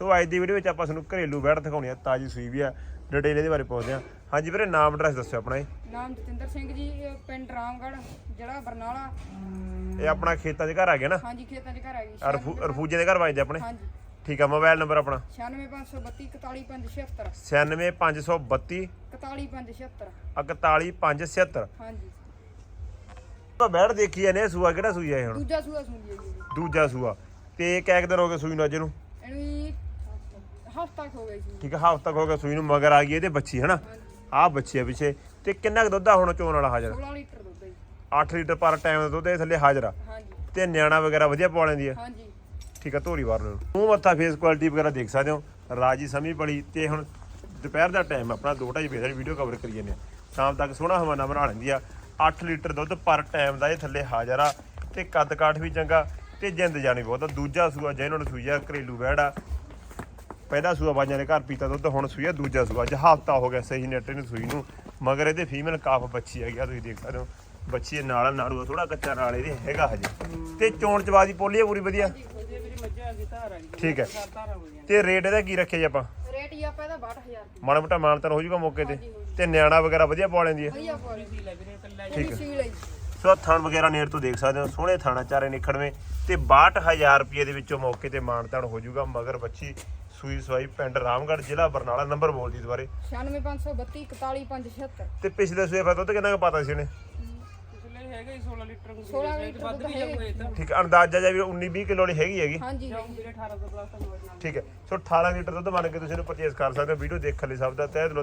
ਸੋ ਅੱਜ ਦੀ ਵੀਡੀਓ ਵਿੱਚ ਆਪਾਂ ਤੁਹਾਨੂੰ ਘਰੇਲੂ ਬੈਠ ਦਿਖਾਉਣੀ ਹੈ ਤਾਜੀ ਸੂਈ ਵੀ ਹੈ ਡਿਟੇਲ ਇਹਦੇ ਬਾਰੇ ਪੁੱਛਦੇ ਹਾਂ ਹਾਂਜੀ ਵੀਰੇ ਨਾਮ ਐਡਰੈਸ ਦੱਸਿਓ ਆਪਣਾ ਨਾਮ ਜਤਿੰਦਰ ਸਿੰਘ ਜੀ ਇਹ ਪਿੰਡ ਰਾਮਗੜ੍ਹ ਜ਼ਿਲ੍ਹਾ ਬਰਨਾਲਾ। ਇਹ ਆਪਣਾ ਖੇਤਾਂ 'ਚ ਘਰ ਆ ਗਿਆ ਨਾ? ਹਾਂਜੀ ਖੇਤਾਂ 'ਚ ਘਰ ਆ ਗਈ ਆਹ ਰਫੂ- ਰਫੂਜੇ ਦੇ ਘਰ ਵੱਜਦੇ ਆਪਣੇ? ਹਾਂਜੀ। ਠੀਕ ਆ ਮੋਬਾਈਲ ਨੰਬਰ ਆਪਣਾ? 96532 41576 96532 41576 41576 ਹਾਂਜੀ। ਆਪਾਂ ਬੈਠ ਦੇਖੀ ਜਾਂਦੇ ਆ ਸੂਆ ਕਿਹੜਾ ਸੂਈ ਆ ਇਹ ਹੁਣ? ਦੂਜਾ ਸੂਆ ਸੁਣਦੀ ਹੈ ਜੀ। ਦੂਜਾ ਸੂਆ। ਤੇ ਕਿੰਨੇ ਕੁ ਦਿਨ ਹੋ ਗਏ ਸੂਈ ਨੂੰ ਅੱਜ ਨੂੰ ਹਫ਼ਤਾ ਕੁ ਹੋ ਗਿਆ ਜੀ। ਠੀਕ ਆ ਹਫ਼ਤਾ ਹੋ ਗਿਆ ਸੂਈ ਨੂੰ ਮਗਰ ਆ ਗਈ ਇਹਦੇ ਬੱਚੀ ਹਨਾ? ਆਹ ਬੱਚੀ ਆ ਪਿੱਛੇ। ਤੇ ਕਿੰਨਾ ਕੁ ਦੁੱਧ ਆ ਹੁਣ ਚੋਣ ਵਾਲਾ ਹਾਜ਼ਰ? 16 ਲੀਟਰ ਦੁੱਧ ਹੈ ਜੀ। 8 ਲੀਟਰ ਪਰ ਟਾਈਮ ਦਾ ਦੁੱਧ ਇਹ ਥੱਲੇ ਹਾਜ਼ਰ ਆ। ਹਾਂਜੀ। ਤੇ ਨਿਆਣਾ ਵਗੈਰਾ ਵਧੀਆ ਪਾ ਲੈਂਦੀ ਆ? ਹਾਂਜੀ। ਠੀਕ ਆ ਧੋਰੀ ਵਾਰ ਨੂੰ। ਮੂੰਹ ਮੱਥਾ ਫੇਸ ਕੁਆਲਿਟੀ ਵਗੈਰਾ ਦੇਖ ਸਕਦੇ ਹੋ। ਰਾਜੀ ਸਮੀ ਬੜੀ ਤੇ ਹੁਣ ਦੁਪਹਿਰ ਦਾ ਟਾਈਮ ਆਪਣਾ 2:30 ਵਜੇ ਦੀ ਵੀਡੀਓ ਕਵਰ ਕਰੀ ਜਾਂਦੇ ਆ। ਸ਼ਾਮ ਤੱਕ ਸੋਹਣਾ ਹਵਾਨਾ ਬਣਾ ਲੈਂਦੀ ਆ। 8 ਲੀਟਰ ਦੁੱਧ ਪਰ ਟਾਈਮ ਦਾ ਇਹ ਥੱਲੇ ਹਾਜ਼ਰ ਆ। ਤੇ ਕੱਦ ਕਾਠ ਵੀ ਚੰਗਾ। ਤੇ ਜਿੰਦ ਜਾਣੀ ਬਹੁਤ ਆ। ਦੂਜਾ ਸੂਆ ਜਿਹਨਾਂ ਨੂੰ ਸੂਈਆ ਘਰੇਲੂ ਬੈੜਾ ਪਹਿਲਾ ਸੂਆ ਬਾਜਾਂ ਦੇ ਘਰ ਪੀਤਾ ਦੁੱਧ ਹੁਣ ਸੂਈਆ ਦੂਜਾ ਸੂਆ। ਅੱਜ ਹਫਤਾ ਹੋ ਗਿਆ ਸਹੀ ਨੇਟੇ ਨੂੰ ਸੂਈ ਨੂੰ। ਮਗਰ ਇਹਦੇ ਫੀਮੇਲ ਕਾਫ ਬੱਚੀ ਹੈਗੀ ਆ ਤੁਸੀਂ ਦੇਖ ਸਕਦੇ ਹੋ। ਬੱਚੀ ਨਾਲ ਨਾੜੂ ਥੋੜਾ ਕੱਚਾ ਨਾਲ ਇਹਦੇ ਹੈਗਾ ਹਜੇ। ਤੇ ਚੋਣ ਚਵਾਦੀ ਪੋਲੀ ਆ ਪੂਰੀ ਵਧੀਆ? ਠੀਕ ਹੈ। ਤੇ ਰੇਟ ਇਹਦਾ ਕੀ ਰੱਖਿਆ ਜੀ ਆਪਾਂ? ਰੇਟ ਹੀ ਆਪਾਂ ਇਹਦਾ 62000 ਰੁਪਏ। ਮਾੜਾ ਮੋਟਾ ਮਾਨਤਨ ਹੋ ਜਾਊਗਾ ਮੌਕੇ ਤੇ। ਤੇ ਨਿਆਣਾ ਵਗੈਰਾ ਵਧੀਆ ਪਾ ਲੈਂਦੀ ਹੈ? ਠੀਕ ਹੈ। ਸੋ ਥਣ ਵਗੈਰਾ ਨੇੜ ਤੋਂ ਦੇਖ ਸਕਦੇ ਹੋ ਸੋਹਣੇ ਥਾਣਾ ਚਾਰੇ ਨਿਖੜਵੇਂ ਤੇ 62000 ਰੁਪਏ ਦੇ ਵਿੱਚੋਂ ਮੌਕੇ ਤੇ ਮਾਨਤਨ ਹੋ ਜਾਊਗਾ। ਮਗਰ ਬੱਚੀ ਸੂਈ ਸਵਾਈ ਪਿੰਡ ਰਾਮਗੜ੍ਹ ਜ਼ਿਲ੍ਹਾ ਬਰਨਾਲਾ ਨੰਬਰ ਬੋਲ ਦੀ ਦੁਬਾਰੇ 96532 41576 ਤੇ ਪਿਛਲੇ ਸੂਏ ਫਿਰ ਦੁੱਧ ਕਿੰਨਾ ਕੁ ਪਾਤਾ ਸੀ ਪਿਛਲੇ ਹੈਗਾ ਹੀ 16 ਲੀਟਰ ਕੁ 16 ਲੀਟਰ ਵੱਧ ਦੁੱਧ ਵੀ ਜਾਊਗਾ ਇਹ ਤਾਂ ਠੀਕ ਹੈ, ਅੰਦਾਜ਼ਾ ਜਿਹਾ ਵੀ 19 20 ਕਿਲੋ ਵਾਲੀ ਹੈਗੀ ਹੈਗੀ। ਹਾਂਜੀ ਜਾਂ ਵੀਰੇ 18 ਤੋਂ ਪਲੱਸ ਤੱਕ ਹੋਣਾ ਠੀਕ ਹੈ ਸੋ 18 ਲੀਟਰ ਦੁੱਧ ਮੰਨ ਕੇ ਤੁਸੀਂ ਇਹਨੂੰ ਪਰਚੇਸ ਕਰ ਸਕਦੇ ਹੋ। ਵੀਡੀਓ ਦੇਖਣ ਲਈ ਸਭ ਦਾ ਤਹਿ ਦਿਲੋਂ